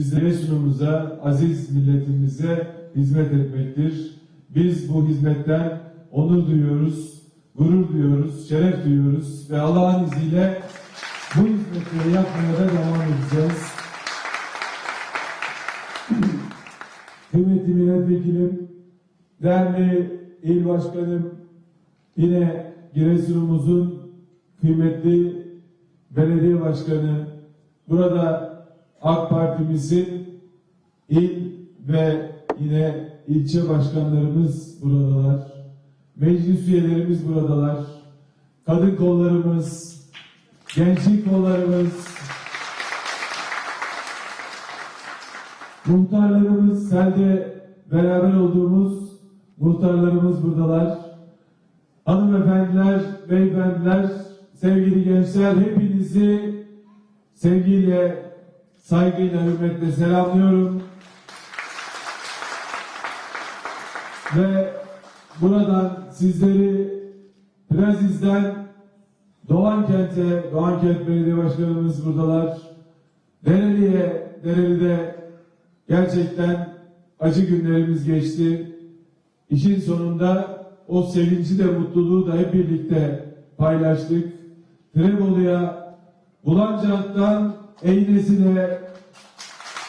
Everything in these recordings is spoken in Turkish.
Bizlere sunumuza, aziz milletimize hizmet etmektir. Biz bu hizmetten onur duyuyoruz, gurur duyuyoruz, şeref duyuyoruz ve Allah'ın izniyle bu hizmetleri yapmaya da devam edeceğiz. Kıymetli milletvekilim, değerli il başkanım, yine Giresun'umuzun kıymetli belediye başkanı, burada AK Partimizin il ve yine ilçe başkanlarımız buradalar. Meclis üyelerimiz buradalar. Kadın kollarımız, gençlik kollarımız, muhtarlarımız, selde beraber olduğumuz muhtarlarımız buradalar. Hanımefendiler, beyefendiler, sevgili gençler hepinizi sevgiyle, saygıyla, hürmetle selamlıyorum. Ve buradan sizleri Preziz'den Doğan Kent'e, Doğan Kent Belediye Başkanımız buradalar. Dereli'ye, Dereli'de gerçekten acı günlerimiz geçti. İşin sonunda o sevinci de mutluluğu da hep birlikte paylaştık. Trebolu'ya, Bulancak'tan Eynesi'ne,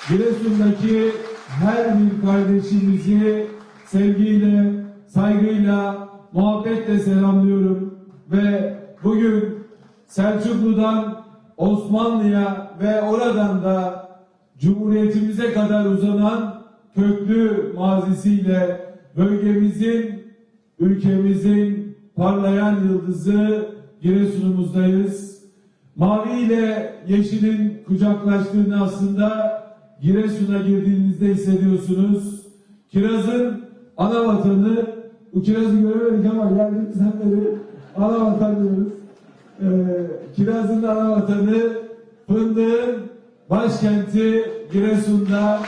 Giresun'daki her bir kardeşimizi sevgiyle, saygıyla, muhabbetle selamlıyorum. Ve bugün Selçuklu'dan Osmanlı'ya ve oradan da Cumhuriyetimize kadar uzanan köklü mazisiyle bölgemizin, ülkemizin parlayan yıldızı Giresun'umuzdayız. Mavi ile yeşilin kucaklaştığını aslında Giresun'a girdiğinizde hissediyorsunuz. Kirazın ana vatanı, bu kirazı göremedik ama geldiğimizden beri ana vatan diyoruz. Ee, kirazın ana vatanı, fındığın başkenti Giresun'da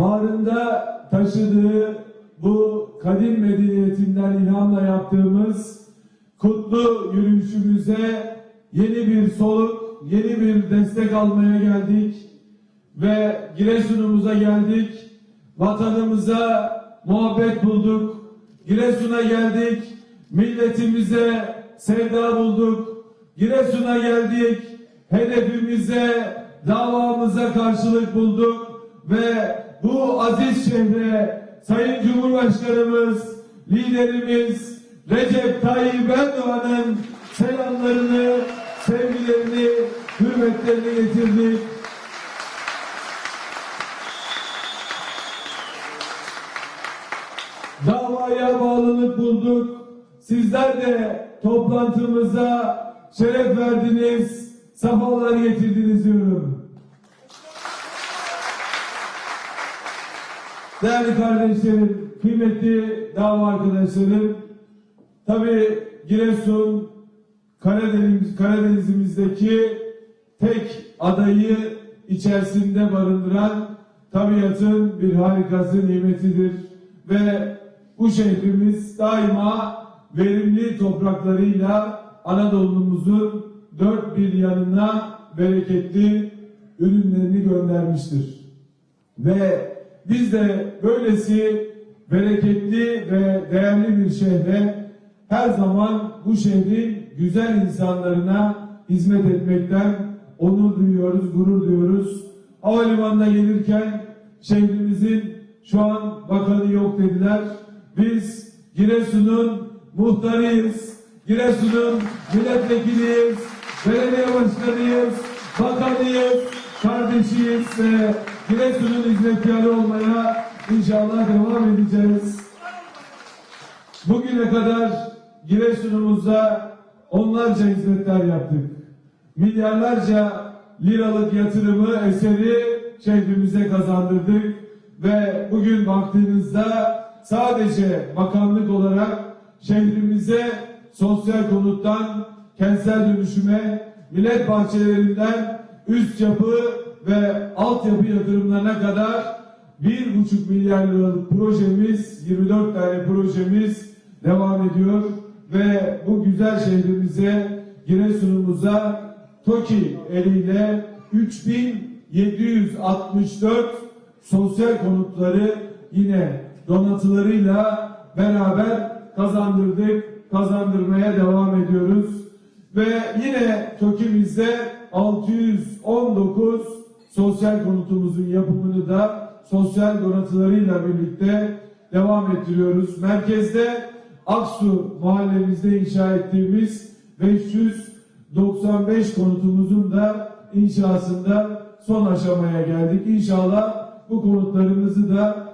bağrında taşıdığı bu kadim medeniyetinden ilhamla yaptığımız kutlu yürüyüşümüze yeni bir soluk, yeni bir destek almaya geldik ve Giresun'umuza geldik. Vatanımıza muhabbet bulduk. Giresun'a geldik. Milletimize sevda bulduk. Giresun'a geldik. Hedefimize, davamıza karşılık bulduk ve bu aziz şehre Sayın Cumhurbaşkanımız, liderimiz Recep Tayyip Erdoğan'ın selamlarını, sevgilerini, hürmetlerini getirdik. Davaya bağlılık bulduk. Sizler de toplantımıza şeref verdiniz, safalar getirdiniz diyorum. Değerli kardeşlerim, kıymetli dava arkadaşlarım, tabi Giresun, Karadeniz, Karadenizimizdeki tek adayı içerisinde barındıran tabiatın bir harikası nimetidir. Ve bu şehrimiz daima verimli topraklarıyla Anadolu'muzun dört bir yanına bereketli ürünlerini göndermiştir. Ve biz de böylesi bereketli ve değerli bir şehre her zaman bu şehrin güzel insanlarına hizmet etmekten onur duyuyoruz, gurur duyuyoruz. Havalimanına gelirken şehrimizin şu an bakanı yok dediler. Biz Giresun'un muhtarıyız. Giresun'un milletvekiliyiz. Belediye başkanıyız. Bakanıyız. Kardeşiyiz ve Giresun'un hizmetkarı olmaya inşallah devam edeceğiz. Bugüne kadar Giresun'umuzda onlarca hizmetler yaptık. Milyarlarca liralık yatırımı eseri şehrimize kazandırdık ve bugün baktığınızda sadece bakanlık olarak şehrimize sosyal konuttan kentsel dönüşüme, millet bahçelerinden üst yapı ve altyapı yatırımlarına kadar bir buçuk milyar liralık projemiz, 24 tane projemiz devam ediyor ve bu güzel şehrimize, Giresun'umuza TOKİ eliyle 3764 sosyal konutları yine donatılarıyla beraber kazandırdık, kazandırmaya devam ediyoruz. Ve yine TOKİ'mizde 619 sosyal konutumuzun yapımını da sosyal donatılarıyla birlikte devam ettiriyoruz. Merkezde Aksu mahallemizde inşa ettiğimiz 595 konutumuzun da inşasında son aşamaya geldik. İnşallah bu konutlarımızı da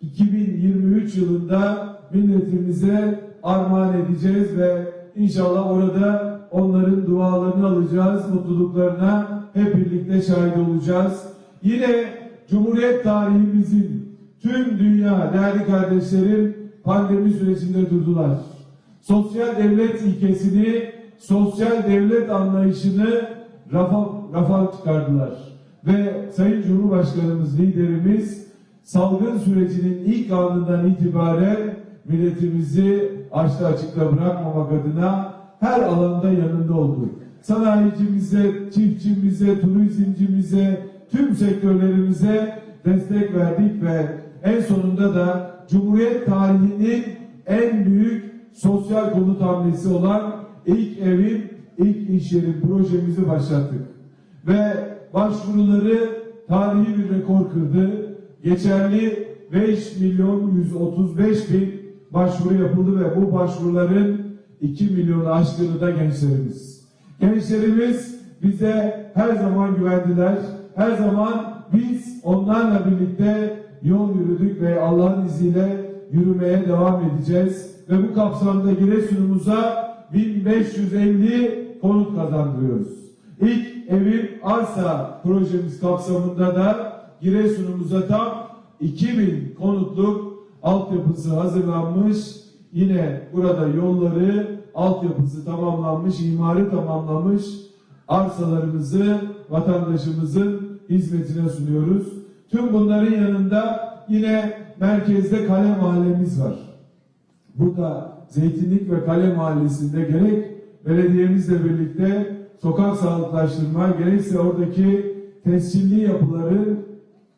2023 yılında milletimize armağan edeceğiz ve inşallah orada onların dualarını alacağız, mutluluklarına hep birlikte şahit olacağız. Yine Cumhuriyet tarihimizin tüm dünya değerli kardeşlerim pandemi sürecinde durdular. Sosyal devlet ilkesini, sosyal devlet anlayışını rafa, rafa çıkardılar. Ve Sayın Cumhurbaşkanımız, liderimiz salgın sürecinin ilk anından itibaren milletimizi açta açıkta bırakmamak adına her alanda yanında oldu. Sanayicimize, çiftçimize, turizmcimize, tüm sektörlerimize destek verdik ve en sonunda da Cumhuriyet tarihinin en büyük sosyal konut hamlesi olan ilk evin, ilk iş yerin projemizi başlattık. Ve başvuruları tarihi bir rekor kırdı. Geçerli 5 milyon 135 bin başvuru yapıldı ve bu başvuruların 2 milyonu aşkını da gençlerimiz. Gençlerimiz bize her zaman güvendiler. Her zaman biz onlarla birlikte yol yürüdük ve Allah'ın izniyle yürümeye devam edeceğiz. Ve bu kapsamda Giresun'umuza 1550 konut kazandırıyoruz. İlk evim arsa projemiz kapsamında da Giresun'umuza tam 2000 konutluk altyapısı hazırlanmış. Yine burada yolları, altyapısı tamamlanmış, imarı tamamlanmış arsalarımızı vatandaşımızın hizmetine sunuyoruz. Tüm bunların yanında yine merkezde Kale Mahallemiz var. Burada Zeytinlik ve Kale Mahallesi'nde gerek belediyemizle birlikte sokak sağlıklaştırma gerekse oradaki tescilli yapıların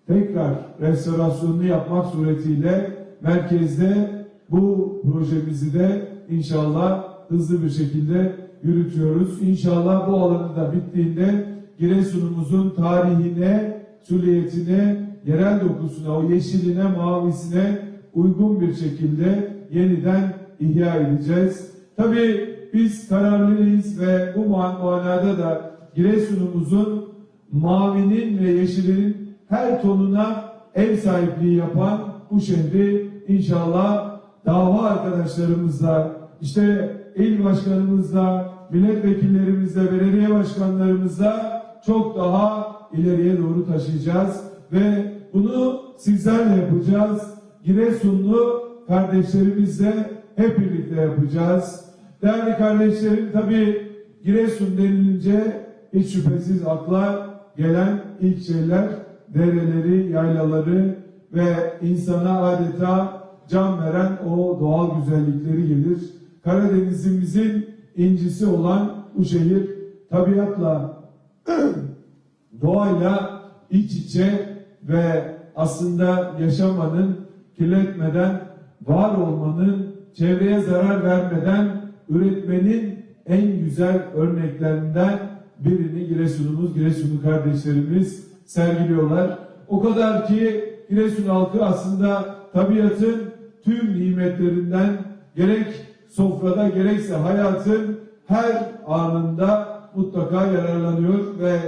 tekrar restorasyonunu yapmak suretiyle merkezde bu projemizi de inşallah hızlı bir şekilde yürütüyoruz. İnşallah bu alanı da bittiğinde Giresun'umuzun tarihine, süliyetine, yerel dokusuna, o yeşiline, mavisine uygun bir şekilde yeniden ihya edeceğiz. Tabii biz kararlıyız ve bu manada da Giresun'umuzun mavinin ve yeşilinin her tonuna ev sahipliği yapan bu şehri inşallah dava arkadaşlarımızla, işte il başkanımızla, milletvekillerimizle, belediye başkanlarımızla çok daha ileriye doğru taşıyacağız ve bunu sizlerle yapacağız. Giresunlu kardeşlerimizle hep birlikte yapacağız. Değerli kardeşlerim tabii Giresun denilince hiç şüphesiz akla gelen ilk şeyler dereleri, yaylaları ve insana adeta can veren o doğal güzellikleri gelir. Karadenizimizin incisi olan bu şehir tabiatla, doğayla iç içe ve aslında yaşamanın, kirletmeden, var olmanın, çevreye zarar vermeden üretmenin en güzel örneklerinden birini Giresun'umuz, Giresunlu kardeşlerimiz sergiliyorlar. O kadar ki Giresun halkı aslında tabiatın tüm nimetlerinden gerek sofrada gerekse hayatın her anında mutlaka yararlanıyor ve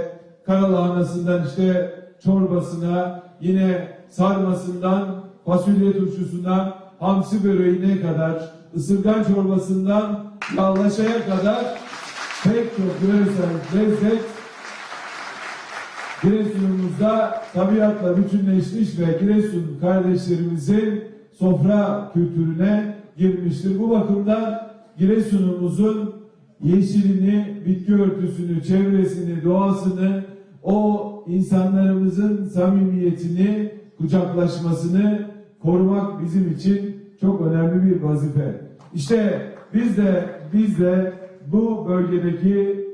karalahanasından işte çorbasına yine sarmasından fasulye turşusuna hamsi böreğine kadar ısırgan çorbasından yağlaşaya kadar pek çok görsel lezzet Giresun'umuzda tabiatla bütünleşmiş ve Giresun kardeşlerimizin sofra kültürüne girmiştir. Bu bakımdan Giresun'umuzun yeşilini, bitki örtüsünü, çevresini, doğasını, o insanlarımızın samimiyetini, kucaklaşmasını korumak bizim için çok önemli bir vazife. İşte biz de biz de bu bölgedeki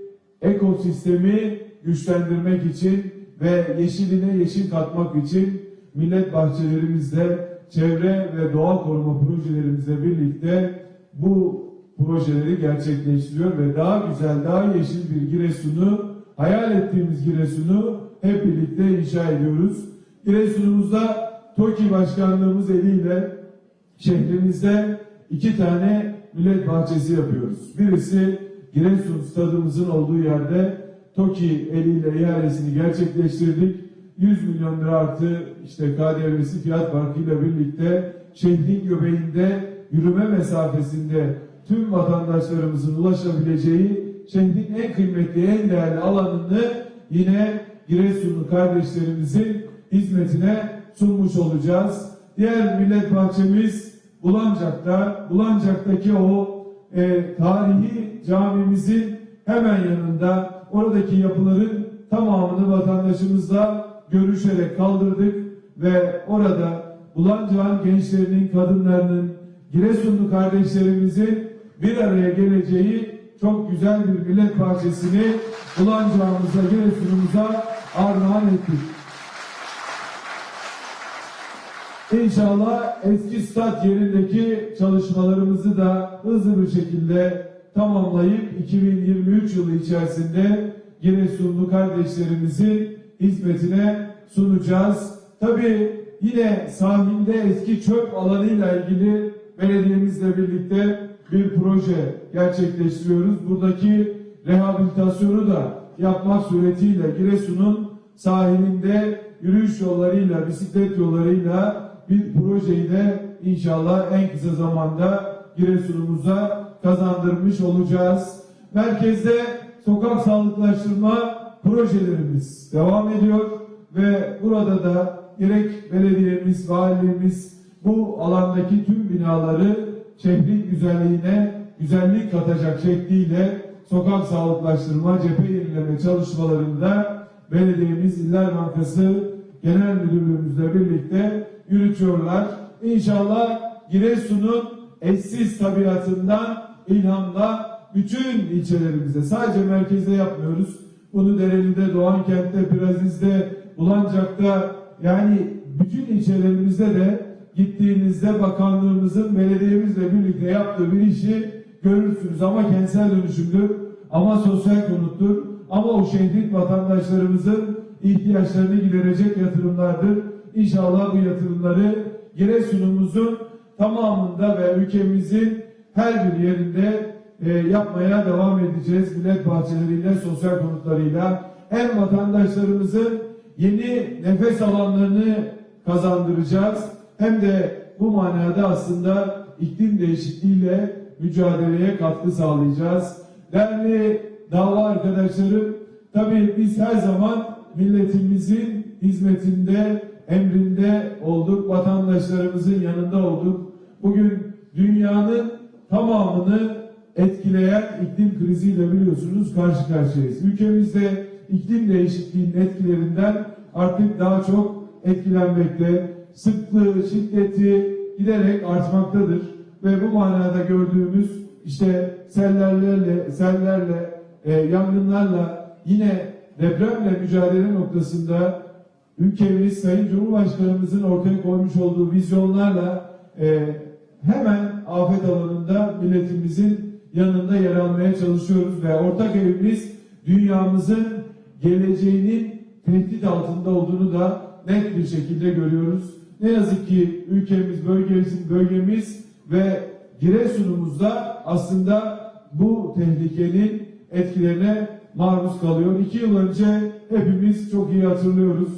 ekosistemi güçlendirmek için ve yeşiline yeşil katmak için millet bahçelerimizde çevre ve doğa koruma projelerimizle birlikte bu projeleri gerçekleştiriyor ve daha güzel, daha yeşil bir Giresun'u, hayal ettiğimiz Giresun'u hep birlikte inşa ediyoruz. Giresun'umuzda TOKİ başkanlığımız eliyle şehrimizde iki tane millet bahçesi yapıyoruz. Birisi Giresun stadımızın olduğu yerde TOKİ eliyle ihalesini gerçekleştirdik. 100 milyon lira artı işte KDV'si fiyat farkıyla birlikte şehrin göbeğinde yürüme mesafesinde tüm vatandaşlarımızın ulaşabileceği şehrin en kıymetli, en değerli alanını yine Giresunlu kardeşlerimizin hizmetine sunmuş olacağız. Diğer millet bahçemiz Bulancak'ta, Bulancak'taki o e, tarihi camimizin hemen yanında oradaki yapıların tamamını vatandaşımızla görüşerek kaldırdık ve orada Bulancak'ın gençlerinin, kadınlarının, Giresunlu kardeşlerimizin bir araya geleceği çok güzel bir millet bahçesini Bulancak'ımıza, Giresun'umuza armağan ettik. İnşallah eski stat yerindeki çalışmalarımızı da hızlı bir şekilde tamamlayıp 2023 yılı içerisinde Giresunlu kardeşlerimizin hizmetine sunacağız. Tabii yine sahilde eski çöp alanıyla ilgili belediyemizle birlikte bir proje gerçekleştiriyoruz. Buradaki rehabilitasyonu da yapmak suretiyle Giresun'un sahilinde yürüyüş yollarıyla, bisiklet yollarıyla bir projeyi de inşallah en kısa zamanda Giresun'umuza kazandırmış olacağız. Merkezde sokak sağlıklaştırma projelerimiz devam ediyor ve burada da gerek belediyemiz, valiliğimiz bu alandaki tüm binaları şehrin güzelliğine güzellik katacak şekliyle sokak sağlıklaştırma, cephe yenileme çalışmalarında belediyemiz İller Bankası Genel Müdürlüğümüzle birlikte yürütüyorlar. İnşallah Giresun'un eşsiz tabiatından ilhamla bütün ilçelerimize sadece merkezde yapmıyoruz. Bunu Dereli'de, Doğankent'te, Piraziz'de, Bulancak'ta yani bütün ilçelerimizde de gittiğinizde bakanlığımızın belediyemizle birlikte yaptığı bir işi görürsünüz ama kentsel dönüşümdür ama sosyal konuttur ama o şehrin vatandaşlarımızın ihtiyaçlarını giderecek yatırımlardır. İnşallah bu yatırımları Giresun'umuzun tamamında ve ülkemizin her bir yerinde e, yapmaya devam edeceğiz. Millet bahçeleriyle, sosyal konutlarıyla hem vatandaşlarımızın yeni nefes alanlarını kazandıracağız hem de bu manada aslında iklim değişikliğiyle mücadeleye katkı sağlayacağız. Değerli dava arkadaşlarım, tabii biz her zaman milletimizin hizmetinde, emrinde olduk, vatandaşlarımızın yanında olduk. Bugün dünyanın tamamını etkileyen iklim kriziyle biliyorsunuz karşı karşıyayız. Ülkemizde iklim değişikliğinin etkilerinden artık daha çok etkilenmekte. Sıklığı, şiddeti giderek artmaktadır. Ve bu manada gördüğümüz işte sellerle, sellerle, e, yangınlarla yine depremle mücadele noktasında ülkemiz Sayın Cumhurbaşkanımızın ortaya koymuş olduğu vizyonlarla e, hemen afet alanında milletimizin yanında yer almaya çalışıyoruz ve ortak evimiz dünyamızın geleceğinin tehdit altında olduğunu da net bir şekilde görüyoruz. Ne yazık ki ülkemiz, bölgemiz, bölgemiz ve Giresun'umuzda aslında bu tehlikenin etkilerine maruz kalıyor. İki yıl önce hepimiz çok iyi hatırlıyoruz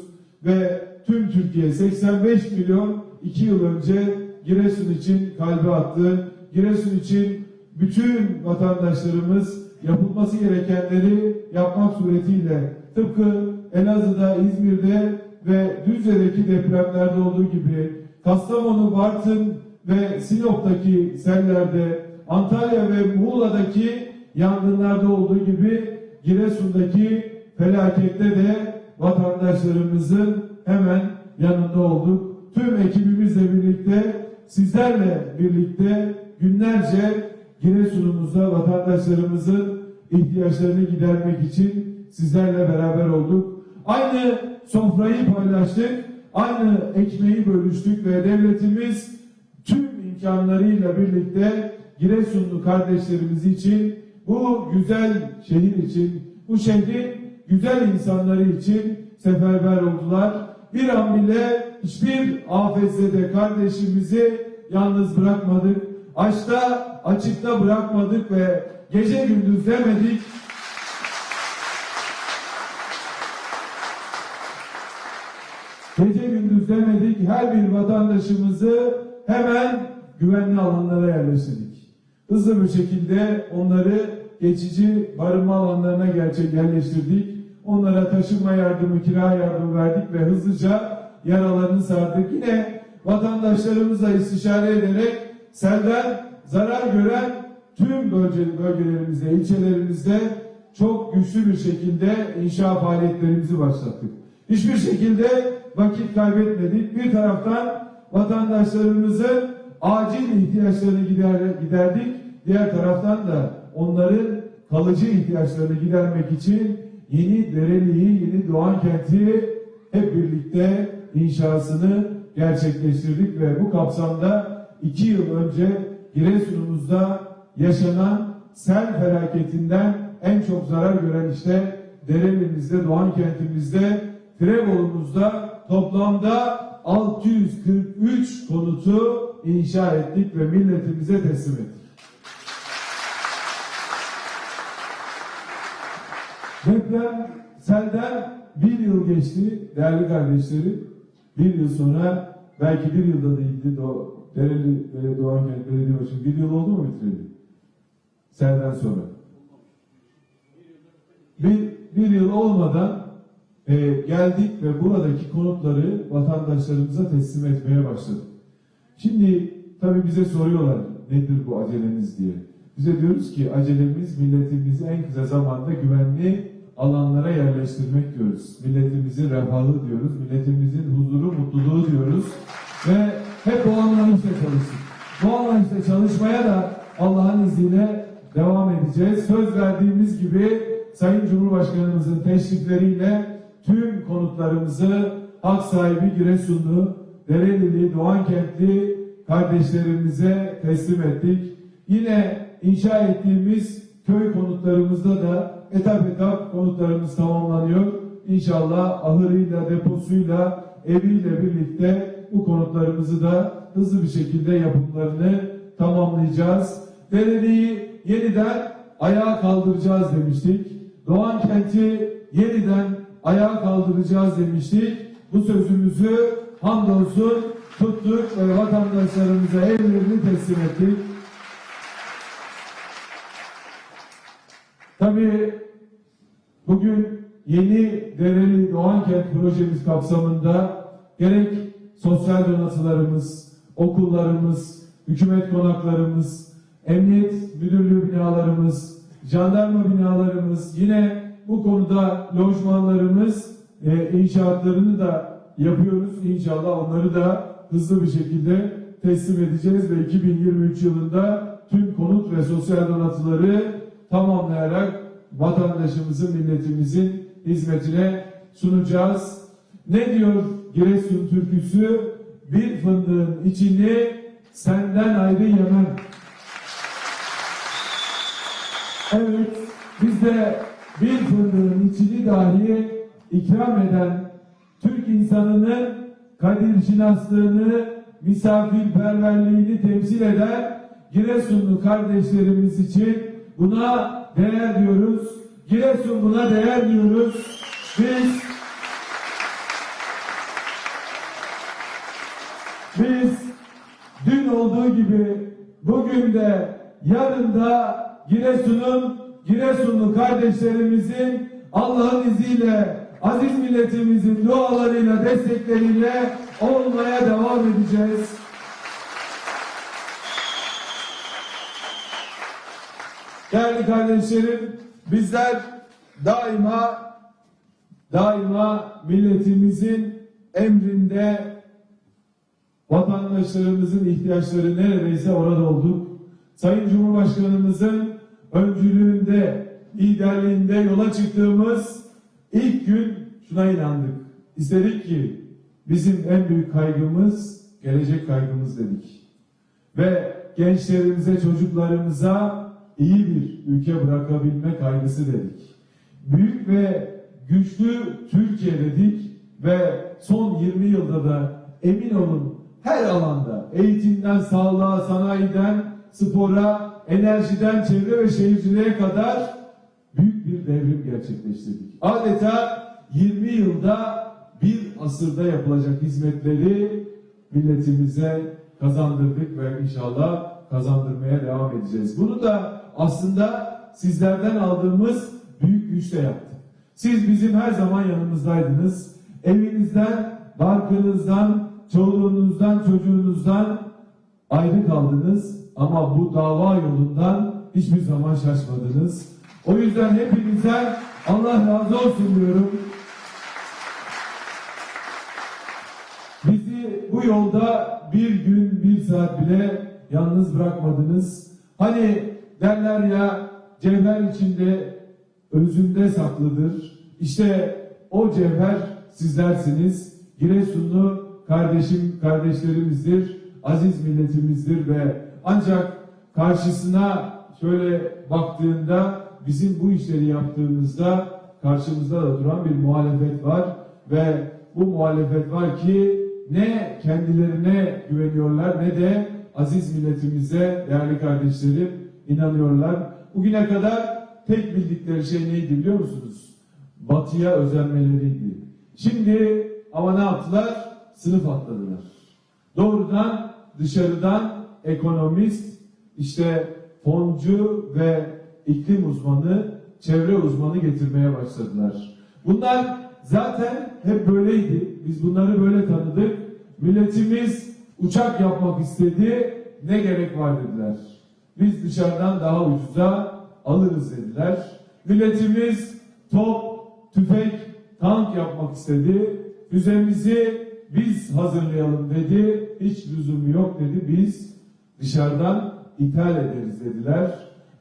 ve tüm Türkiye 85 milyon iki yıl önce Giresun için kalbe attı. Giresun için bütün vatandaşlarımız yapılması gerekenleri yapmak suretiyle tıpkı Elazığ'da, İzmir'de ve Düzce'deki depremlerde olduğu gibi Kastamonu, Bartın ve Sinop'taki sellerde, Antalya ve Muğla'daki yangınlarda olduğu gibi Giresun'daki felakette de vatandaşlarımızın hemen yanında olduk. Tüm ekibimizle birlikte, sizlerle birlikte günlerce Giresun'umuzda vatandaşlarımızın ihtiyaçlarını gidermek için sizlerle beraber olduk. Aynı sofrayı paylaştık, aynı ekmeği bölüştük ve devletimiz tüm imkanlarıyla birlikte Giresunlu kardeşlerimiz için bu güzel şehir için, bu şehrin güzel insanları için seferber oldular. Bir an bile hiçbir afetzede kardeşimizi yalnız bırakmadık. Açta, açıkta bırakmadık ve gece gündüz demedik. Gece gündüz demedik. Her bir vatandaşımızı hemen güvenli alanlara yerleştirdik. Hızlı bir şekilde onları geçici barınma alanlarına gerçek yerleştirdik. Onlara taşınma yardımı, kira yardımı verdik ve hızlıca yaralarını sardık. Yine vatandaşlarımızla istişare ederek selden zarar gören tüm bölge, bölgelerimizde, ilçelerimizde çok güçlü bir şekilde inşa faaliyetlerimizi başlattık. Hiçbir şekilde vakit kaybetmedik. Bir taraftan vatandaşlarımızın acil ihtiyaçlarını gider, giderdik. Diğer taraftan da onların kalıcı ihtiyaçlarını gidermek için yeni Dereli'yi, yeni Doğan kenti hep birlikte inşasını gerçekleştirdik ve bu kapsamda iki yıl önce Giresun'umuzda yaşanan sel felaketinden en çok zarar gören işte Dereli'mizde, Doğan kentimizde, Tirebolumuzda toplamda 643 konutu inşa ettik ve milletimize teslim ettik. Deprem selden bir yıl geçti değerli kardeşlerim. Bir yıl sonra belki bir yılda değildi. Dereli ve Doğan Kent Belediye Başkanı bir yıl oldu mu bitirildi? Selden sonra. Bir, bir yıl olmadan e, geldik ve buradaki konutları vatandaşlarımıza teslim etmeye başladık. Şimdi tabii bize soruyorlar nedir bu acelemiz diye. Bize diyoruz ki acelemiz milletimizi en kısa zamanda güvenli alanlara yerleştirmek diyoruz. Milletimizin refahı diyoruz, milletimizin huzuru, mutluluğu diyoruz. Ve hep bu anlayışla çalıştık. Bu anlayışla çalışmaya da Allah'ın izniyle devam edeceğiz. Söz verdiğimiz gibi Sayın Cumhurbaşkanımızın teşrifleriyle tüm konutlarımızı hak sahibi Giresunlu, Derelili, Doğankentli kardeşlerimize teslim ettik. Yine inşa ettiğimiz köy konutlarımızda da etap etap konutlarımız tamamlanıyor. İnşallah ahırıyla, deposuyla, eviyle birlikte bu konutlarımızı da hızlı bir şekilde yapımlarını tamamlayacağız. Dereli'yi yeniden ayağa kaldıracağız demiştik. Doğan kenti yeniden ayağa kaldıracağız demiştik. Bu sözümüzü hamdolsun tuttuk ve vatandaşlarımıza evlerini teslim ettik. Tabii bugün yeni Dereli Doğankent projemiz kapsamında gerek sosyal donatılarımız, okullarımız, hükümet konaklarımız, emniyet müdürlüğü binalarımız, jandarma binalarımız, yine bu konuda lojmanlarımız e, inşaatlarını da yapıyoruz. İnşallah onları da hızlı bir şekilde teslim edeceğiz ve 2023 yılında tüm konut ve sosyal donatıları tamamlayarak vatandaşımızın, milletimizin hizmetine sunacağız. Ne diyor Giresun türküsü? Bir fındığın içini senden ayrı yemem. Evet, biz de bir fındığın içini dahi ikram eden Türk insanının kadir şinaslığını, misafirperverliğini temsil eden Giresunlu kardeşlerimiz için buna değer diyoruz. Giresun buna değer diyoruz. Biz biz dün olduğu gibi bugün de yarın da Giresun'un Giresunlu kardeşlerimizin Allah'ın izniyle aziz milletimizin dualarıyla destekleriyle olmaya devam edeceğiz. Değerli kardeşlerim, bizler daima daima milletimizin emrinde vatandaşlarımızın ihtiyaçları neredeyse orada olduk. Sayın Cumhurbaşkanımızın öncülüğünde, liderliğinde yola çıktığımız ilk gün şuna inandık. İstedik ki bizim en büyük kaygımız gelecek kaygımız dedik. Ve gençlerimize, çocuklarımıza iyi bir ülke bırakabilme kaygısı dedik. Büyük ve güçlü Türkiye dedik ve son 20 yılda da emin olun her alanda eğitimden sağlığa, sanayiden spora, enerjiden çevre ve şehirciliğe kadar büyük bir devrim gerçekleştirdik. Adeta 20 yılda bir asırda yapılacak hizmetleri milletimize kazandırdık ve inşallah kazandırmaya devam edeceğiz. Bunu da aslında sizlerden aldığımız büyük güçle yaptık. Siz bizim her zaman yanımızdaydınız. Evinizden, barkınızdan, çoluğunuzdan, çocuğunuzdan ayrı kaldınız ama bu dava yolundan hiçbir zaman şaşmadınız. O yüzden hepinizden Allah razı olsun diyorum. Bizi bu yolda bir gün bir saat bile yalnız bırakmadınız. Hani derler ya cevher içinde özünde saklıdır. İşte o cevher sizlersiniz. Giresunlu kardeşim kardeşlerimizdir. Aziz milletimizdir ve ancak karşısına şöyle baktığında bizim bu işleri yaptığımızda karşımızda da duran bir muhalefet var ve bu muhalefet var ki ne kendilerine güveniyorlar ne de aziz milletimize değerli kardeşlerim inanıyorlar. Bugüne kadar tek bildikleri şey neydi biliyor musunuz? Batıya özenmeleriydi. Şimdi ama ne yaptılar? Sınıf atladılar. Doğrudan dışarıdan ekonomist, işte foncu ve iklim uzmanı, çevre uzmanı getirmeye başladılar. Bunlar zaten hep böyleydi. Biz bunları böyle tanıdık. Milletimiz uçak yapmak istedi. Ne gerek var dediler. Biz dışarıdan daha ucuza alırız dediler. Milletimiz top, tüfek, tank yapmak istedi. Füzemizi biz hazırlayalım dedi. Hiç lüzumu yok dedi. Biz dışarıdan ithal ederiz dediler.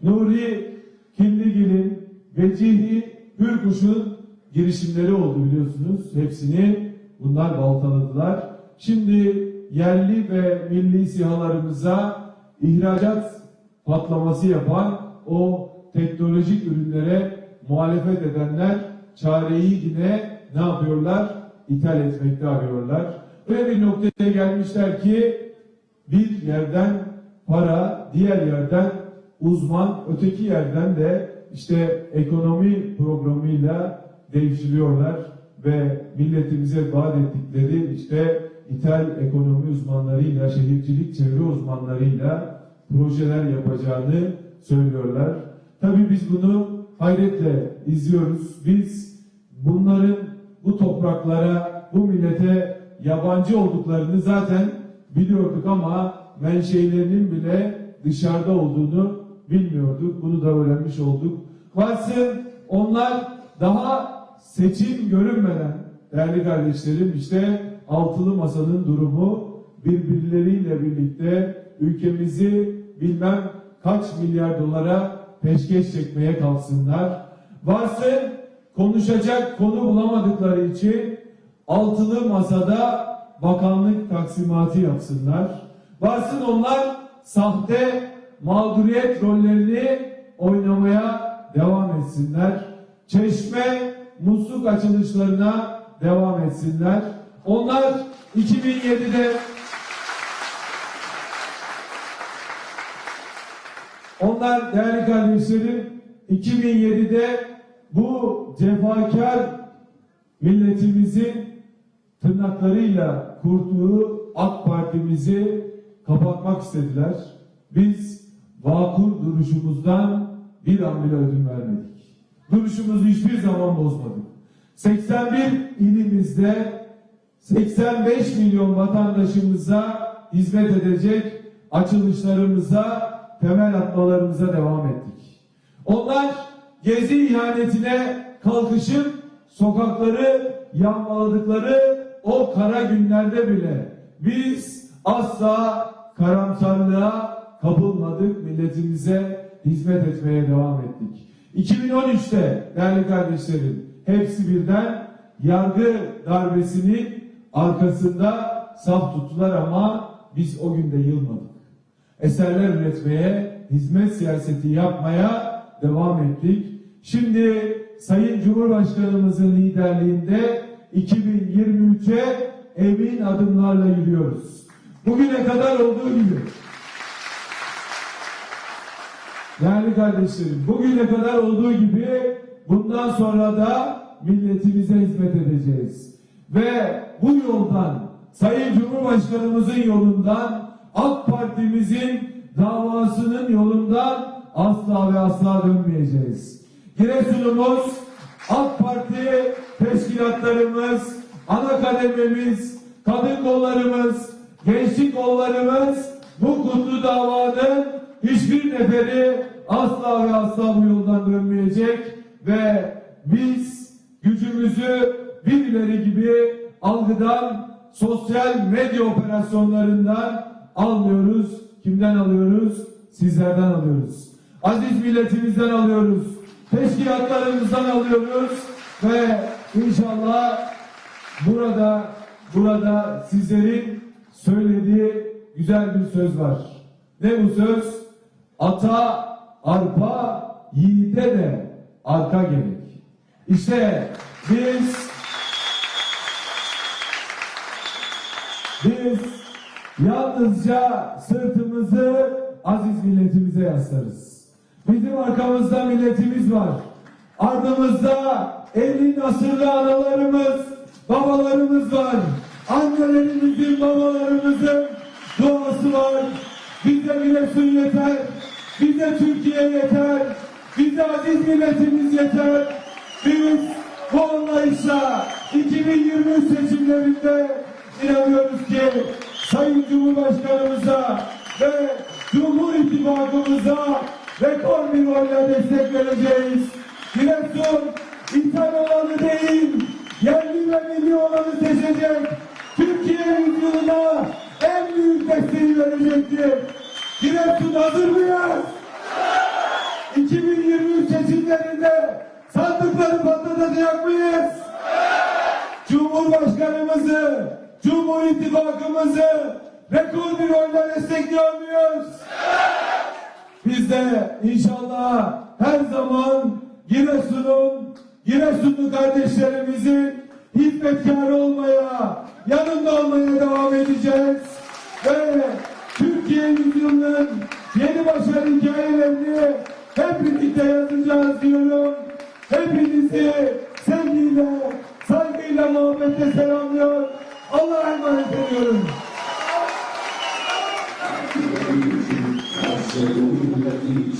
Nuri Kindigil'in, Vecihi Hürkuş'un girişimleri oldu biliyorsunuz. Hepsini bunlar baltaladılar. Şimdi yerli ve milli sihalarımıza ihracat patlaması yapan o teknolojik ürünlere muhalefet edenler çareyi yine ne yapıyorlar? İthal etmekte arıyorlar. Öyle bir noktaya gelmişler ki bir yerden para, diğer yerden uzman, öteki yerden de işte ekonomi programıyla devşiriyorlar ve milletimize vaat ettikleri işte ithal ekonomi uzmanlarıyla, şehircilik çevre uzmanlarıyla projeler yapacağını söylüyorlar. Tabii biz bunu hayretle izliyoruz. Biz bunların bu topraklara, bu millete yabancı olduklarını zaten biliyorduk ama menşeilerinin bile dışarıda olduğunu bilmiyorduk. Bunu da öğrenmiş olduk. Varsın onlar daha seçim görünmeden değerli kardeşlerim işte altılı masanın durumu birbirleriyle birlikte ülkemizi bilmem kaç milyar dolara peşkeş çekmeye kalksınlar. Varsın konuşacak konu bulamadıkları için altılı masada bakanlık taksimatı yapsınlar. Varsın onlar sahte mağduriyet rollerini oynamaya devam etsinler. Çeşme musluk açılışlarına devam etsinler. Onlar 2007'de Onlar değerli kardeşlerim 2007'de bu cefakar milletimizin tırnaklarıyla kurduğu AK Parti'mizi kapatmak istediler. Biz vakur duruşumuzdan bir an bile ödün vermedik. Duruşumuzu hiçbir zaman bozmadık. 81 ilimizde 85 milyon vatandaşımıza hizmet edecek açılışlarımıza, temel atmalarımıza devam ettik. Onlar gezi ihanetine kalkışıp sokakları yağmaladıkları o kara günlerde bile biz asla karamsarlığa kapılmadık, milletimize hizmet etmeye devam ettik. 2013'te değerli kardeşlerim, hepsi birden yargı darbesinin arkasında saf tuttular ama biz o günde yılmadık. Eserler üretmeye, hizmet siyaseti yapmaya devam ettik. Şimdi Sayın Cumhurbaşkanımızın liderliğinde 2023'e emin adımlarla yürüyoruz. Bugüne kadar olduğu gibi. Değerli kardeşlerim, bugüne kadar olduğu gibi bundan sonra da milletimize hizmet edeceğiz. Ve bu yoldan, Sayın Cumhurbaşkanımızın yolundan, AK Partimizin davasının yolundan asla ve asla dönmeyeceğiz. Giresunumuz, AK Parti teşkilatlarımız, ana kadememiz, kadın kollarımız, gençlik kollarımız bu kutlu davanın hiçbir neferi asla ve asla bu yoldan dönmeyecek ve biz gücümüzü birileri gibi algıdan, sosyal medya operasyonlarından almıyoruz. Kimden alıyoruz? Sizlerden alıyoruz. Aziz milletimizden alıyoruz. Teşkilatlarımızdan alıyoruz ve inşallah burada burada sizlerin söylediği güzel bir söz var. Ne bu söz? Ata, arpa, yiğide de arka gerek. İşte biz biz yalnızca sırtımızı aziz milletimize yaslarız. Bizim arkamızda milletimiz var. Ardımızda 50 asırlı analarımız, babalarımız var. Annelerimizin, babalarımızın duası var. Bize Giresun yeter. Bize Türkiye yeter. Bize aziz milletimiz yeter. Biz bu anlayışla 2023 seçimlerinde inanıyoruz ki Sayın Cumhurbaşkanımıza ve Cumhur İttifakımıza rekor bir oyla destek vereceğiz. Giresun ithal olanı değil, yerli ve milli olanı seçecek. Türkiye yüzyılına en büyük desteği verecektir. Giresun hazır mıyız? 2023 seçimlerinde sandıkları patlatacak mıyız? Cumhurbaşkanımızı, Cumhur İttifakımızı rekor bir oyla destekliyor muyuz? Biz de inşallah her zaman Giresun'un, Giresunlu kardeşlerimizin hizmetkarı olmaya, yanında olmaya devam edeceğiz. Ve Türkiye yüzyılının yeni başarı hikayelerini hep birlikte yazacağız diyorum. Hepinizi sevgiyle, saygıyla, muhabbetle selamlıyor. Allah'a emanet ediyorum.